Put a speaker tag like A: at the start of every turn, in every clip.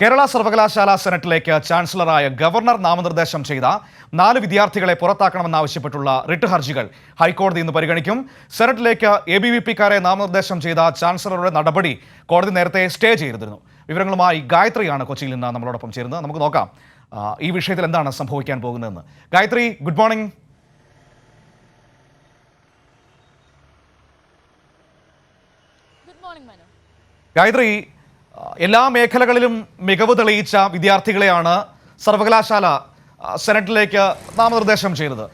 A: കേരള സർവകലാശാല സെനറ്റിലേക്ക് ചാൻസലറായ ഗവർണർ നാമനിർദ്ദേശം ചെയ്ത നാല് വിദ്യാർത്ഥികളെ പുറത്താക്കണമെന്നാവശ്യപ്പെട്ടുള്ള റിട്ട് ഹർജികൾ ഹൈക്കോടതി ഇന്ന് പരിഗണിക്കും. സെനറ്റിലേക്ക് എ ബി വി പിക്കാരെ നാമനിർദ്ദേശം ചെയ്ത ചാൻസലറുടെ നടപടി കോടതി നേരത്തെ സ്റ്റേ ചെയ്തിരുന്നു. വിവരങ്ങളുമായി ഗായത്രിയാണ് കൊച്ചിയിൽ നിന്ന് നമ്മളോടൊപ്പം ചേരുന്നത്. നമുക്ക് നോക്കാം ഈ വിഷയത്തിൽ എന്താണ് സംഭവിക്കാൻ പോകുന്നതെന്ന്. Gayathri good morning. ഗായത്രി എല്ലാ മേഖലകളിലും മികവ് തെളിയിച്ച വിദ്യാർത്ഥികളെയാണ് സർവകലാശാല സെനറ്റിലേക്ക് നാമനിർദ്ദേശം ചെയ്തത്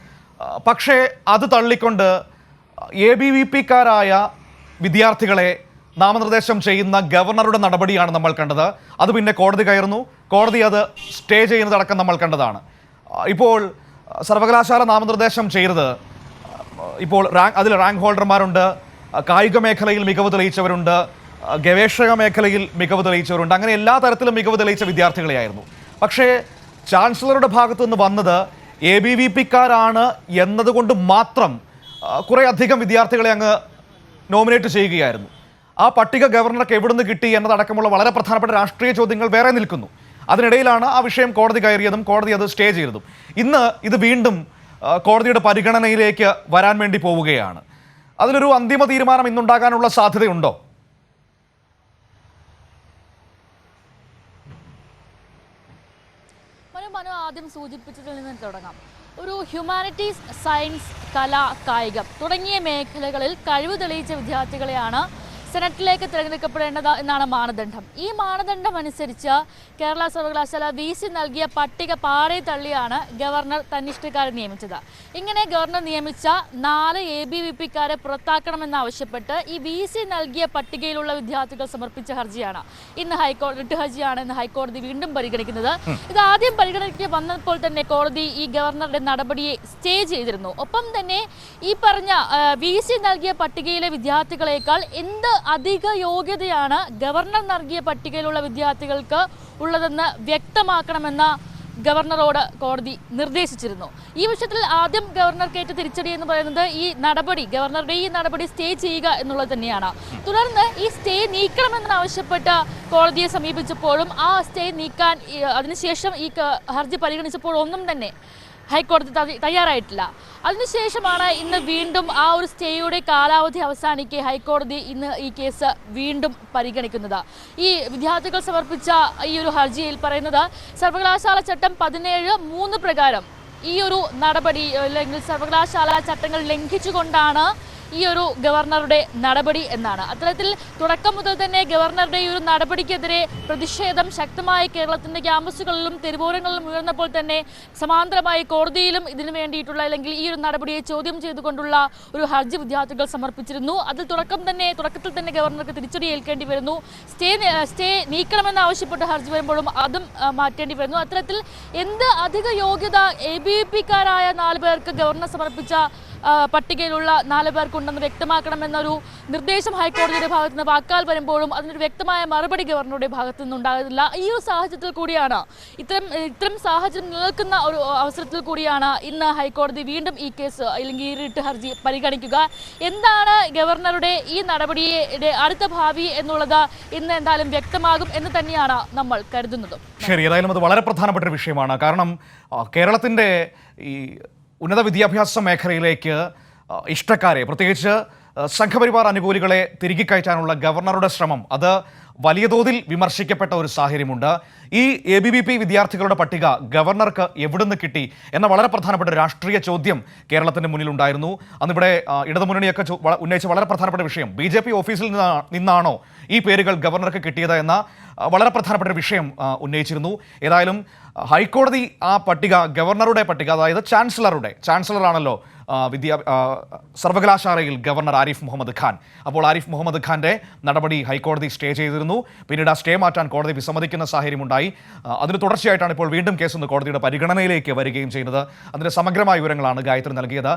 A: പക്ഷേ അത് തള്ളിക്കൊണ്ട് എ ബി വി പിക്കാരായ വിദ്യാർത്ഥികളെ നാമനിർദ്ദേശം ചെയ്യുന്ന ഗവർണറുടെ നടപടിയാണ് നമ്മൾ കണ്ടത്. അത് പിന്നെ കോടതി കയറുന്നു. കോടതി അത് സ്റ്റേ ചെയ്യുന്നതടക്കം നമ്മൾ കണ്ടതാണ്. ഇപ്പോൾ സർവകലാശാല നാമനിർദ്ദേശം ചെയ്തത് ഇപ്പോൾ റാങ്ക് അതിൽ റാങ്ക് ഹോൾഡർമാരുണ്ട് കായിക മേഖലയിൽ മികവ് തെളിയിച്ചവരുണ്ട് ഗവേഷക മേഖലയിൽ മികവ് തെളിയിച്ചവരുണ്ട്. അങ്ങനെ എല്ലാ തരത്തിലും മികവ് തെളിയിച്ച വിദ്യാർത്ഥികളെയായിരുന്നു. പക്ഷേ ചാൻസലറുടെ ഭാഗത്തു നിന്ന് വന്നത് എ ബി വി പിക്കാരാണ് എന്നതുകൊണ്ട് മാത്രം കുറേ അധികം വിദ്യാർത്ഥികളെ അങ്ങ് നോമിനേറ്റ് ചെയ്യുകയായിരുന്നു. ആ പട്ടിക ഗവർണർക്ക് എവിടുന്ന് കിട്ടി എന്നതടക്കമുള്ള വളരെ പ്രധാനപ്പെട്ട രാഷ്ട്രീയ ചോദ്യങ്ങൾ വേറെ നിൽക്കുന്നു. അതിനിടയിലാണ് ആ വിഷയം കോടതി കയറിയതും കോടതി അത് സ്റ്റേ ചെയ്തതും. ഇന്ന് ഇത് വീണ്ടും കോടതിയുടെ പരിഗണനയിലേക്ക് വരാൻ വേണ്ടി പോവുകയാണ്. അതിലൊരു അന്തിമ തീരുമാനം ഇന്നുണ്ടാകാനുള്ള സാധ്യതയുണ്ടോ?
B: മനു ആദ്യം സൂചിപ്പിച്ചതിൽ നിന്ന് തുടങ്ങാം. ഒരു ഹ്യൂമാനിറ്റീസ് സയൻസ് കല കായികം തുടങ്ങിയ മേഖലകളിൽ കഴിവ് തെളിയിച്ച വിദ്യാർത്ഥികളെയാണ് സെനറ്റിലേക്ക് തിരഞ്ഞെടുക്കപ്പെടേണ്ടത് എന്നാണ് മാനദണ്ഡം. ഈ മാനദണ്ഡം അനുസരിച്ച് കേരള സർവകലാശാല വി സി നൽകിയ പട്ടിക പാടെ തള്ളിയാണ് ഗവർണർ തന്നിഷ്ടക്കാരെ നിയമിച്ചത്. ഇങ്ങനെ ഗവർണർ നിയമിച്ച നാല് എ ബി വി പിക്കാരെ പുറത്താക്കണമെന്നാവശ്യപ്പെട്ട് ഈ വി സി നൽകിയ പട്ടികയിലുള്ള വിദ്യാർത്ഥികൾ സമർപ്പിച്ച ഹർജിയാണ്. ഇന്ന് ഹൈക്കോടതി റിട്ട് ഹർജിയാണ് ഇന്ന് ഹൈക്കോടതി വീണ്ടും പരിഗണിക്കുന്നത്. ഇത് ആദ്യം പരിഗണനയ്ക്ക് വന്നപ്പോൾ തന്നെ കോടതി ഈ ഗവർണറുടെ നടപടിയെ സ്റ്റേ ചെയ്തിരുന്നു. ഒപ്പം തന്നെ ഈ പറഞ്ഞ വി സി നൽകിയ പട്ടികയിലെ വിദ്യാർത്ഥികളെക്കാൾ എന്ത് അധിക യോഗ്യതയാണ് ഗവർണർ നൽകിയ പട്ടികയിലുള്ള വിദ്യാർത്ഥികൾക്ക് ഉള്ളതെന്ന് വ്യക്തമാക്കണമെന്ന ഗവർണറോട് കോടതി നിർദ്ദേശിച്ചിരുന്നു. ഈ വിഷയത്തിൽ ആദ്യം ഗവർണർ കേട്ട് തിരിച്ചടി എന്ന് പറയുന്നത് ഈ നടപടി ഗവർണറുടെ ഈ നടപടി സ്റ്റേ ചെയ്യുക എന്നുള്ളത് തന്നെയാണ്. തുടർന്ന് ഈ സ്റ്റേ നീക്കണമെന്നാവശ്യപ്പെട്ട് കോടതിയെ സമീപിച്ചപ്പോഴും ആ സ്റ്റേ നീക്കാൻ അതിനുശേഷം ഈ ഹർജി പരിഗണിച്ചപ്പോൾ ഒന്നും തന്നെ ഹൈക്കോടതി തയ്യാറായിട്ടില്ല. അതിനുശേഷമാണ് ഇന്ന് വീണ്ടും ആ ഒരു സ്റ്റേയുടെ കാലാവധി അവസാനിക്കെ ഹൈക്കോടതി ഇന്ന് ഈ കേസ് വീണ്ടും പരിഗണിക്കുന്നത്. ഈ വിദ്യാർത്ഥികൾ സമർപ്പിച്ച ഈ ഒരു ഹർജിയിൽ പറയുന്നത് സർവകലാശാല ചട്ടം പതിനേഴ് മൂന്ന് പ്രകാരം ഈ ഒരു നടപടി അല്ലെങ്കിൽ സർവകലാശാല ചട്ടങ്ങൾ ലംഘിച്ചുകൊണ്ടാണ് ഈ ഒരു ഗവർണറുടെ നടപടി എന്നാണ്. അത്തരത്തിൽ തുടക്കം മുതൽ തന്നെ ഗവർണറുടെ ഈ ഒരു നടപടിക്കെതിരെ പ്രതിഷേധം ശക്തമായി കേരളത്തിന്റെ ക്യാമ്പസുകളിലും തെരുവോരങ്ങളിലും ഉയർന്നപ്പോൾ തന്നെ സമാന്തരമായി കോടതിയിലും ഇതിനു വേണ്ടിയിട്ടുള്ള അല്ലെങ്കിൽ ഈ ഒരു നടപടിയെ ചോദ്യം ചെയ്തുകൊണ്ടുള്ള ഒരു ഹർജി വിദ്യാർത്ഥികൾ സമർപ്പിച്ചിരുന്നു. അതിൽ തുടക്കം തന്നെ തുടക്കത്തിൽ തന്നെ ഗവർണർക്ക് തിരിച്ചടി ഏൽക്കേണ്ടി വരുന്നു. സ്റ്റേ സ്റ്റേ നീക്കണമെന്ന് ആവശ്യപ്പെട്ട് ഹർജി വരുമ്പോഴും അതും മാറ്റേണ്ടി വരുന്നു. അത്തരത്തിൽ എന്ത് അധിക യോഗ്യത എ ബി പിക്കാരായ നാല് പേർക്ക് ഗവർണർ സമർപ്പിച്ച പട്ടികയിലുള്ള നാല് പേർക്കുണ്ടെന്ന് വ്യക്തമാക്കണമെന്നൊരു നിർദ്ദേശം ഹൈക്കോടതിയുടെ ഭാഗത്തു നിന്ന് വാക്കാൽ വരുമ്പോഴും അതിനൊരു വ്യക്തമായ മറുപടി ഗവർണറുടെ ഭാഗത്തു നിന്നുണ്ടാകുന്നില്ല ഈ ഒരു സാഹചര്യത്തിൽ കൂടിയാണ് ഇത്തരം ഇത്തരം സാഹചര്യം നിലനിൽക്കുന്ന ഒരു അവസരത്തിൽ കൂടിയാണ് ഇന്ന് ഹൈക്കോടതി വീണ്ടും ഈ കേസ് അല്ലെങ്കിൽ ഈ റിട്ട് ഹർജി പരിഗണിക്കുക. എന്താണ് ഗവർണറുടെ ഈ നടപടിയുടെ അടുത്ത ഭാവി എന്നുള്ളത് ഇന്ന് എന്തായാലും വ്യക്തമാകും എന്ന് തന്നെയാണ് നമ്മൾ കരുതുന്നത്.
A: ശരി ഏതായാലും അത് വളരെ പ്രധാനപ്പെട്ട ഒരു വിഷയമാണ്. കാരണം കേരളത്തിന്റെ ഈ ഉന്നത വിദ്യാഭ്യാസ മേഖലയിലേക്ക് ഇഷ്ടക്കാരെ പ്രത്യേകിച്ച് സംഘപരിവാർ അനുകൂലികളെ തിരികെ കയറ്റാനുള്ള ഗവർണറുടെ ശ്രമം. അത് വലിയ തോതിൽ വിമർശിക്കപ്പെട്ട ഒരു സാഹചര്യമുണ്ട്. ഈ എ ബി ബി പി വിദ്യാർത്ഥികളുടെ പട്ടിക ഗവർണർക്ക് എവിടുന്ന് കിട്ടി എന്ന വളരെ പ്രധാനപ്പെട്ട രാഷ്ട്രീയ ചോദ്യം കേരളത്തിന്റെ മുന്നിലുണ്ടായിരുന്നു. അന്നിവിടെ ഇടതുമുന്നണിയൊക്കെ ഉന്നയിച്ച വളരെ പ്രധാനപ്പെട്ട വിഷയം ബി ജെ പി ഓഫീസിൽ നിന്നാണോ ഈ പേരുകൾ ഗവർണർക്ക് കിട്ടിയത് എന്ന വളരെ പ്രധാനപ്പെട്ട വിഷയം ഉന്നയിച്ചിരുന്നു. ഏതായാലും ഹൈക്കോടതി ആ പട്ടിക ഗവർണറുടെ പട്ടിക അതായത് ചാൻസലറുടെ ചാൻസലറാണല്ലോ വിദ്യാ സർവകലാശാലയിൽ ഗവർണർ ആരിഫ് മുഹമ്മദ് ഖാൻ. അപ്പോൾ ആരിഫ് മുഹമ്മദ് ഖാന്റെ നടപടി ഹൈക്കോടതി സ്റ്റേ ചെയ്തിരുന്നു. പിന്നീട് ആ സ്റ്റേ മാറ്റാൻ കോടതി വിസമ്മതിക്കുന്ന സാഹചര്യമുണ്ടായി. അതിന് തുടർച്ചയായിട്ടാണ് ഇപ്പോൾ വീണ്ടും കേസ് കോടതിയുടെ പരിഗണനയിലേക്ക് വരികയും ചെയ്യുന്നത്. അതിന്റെ സമഗ്രമായ വിവരങ്ങളാണ് ഗായത്രി നൽകിയത്.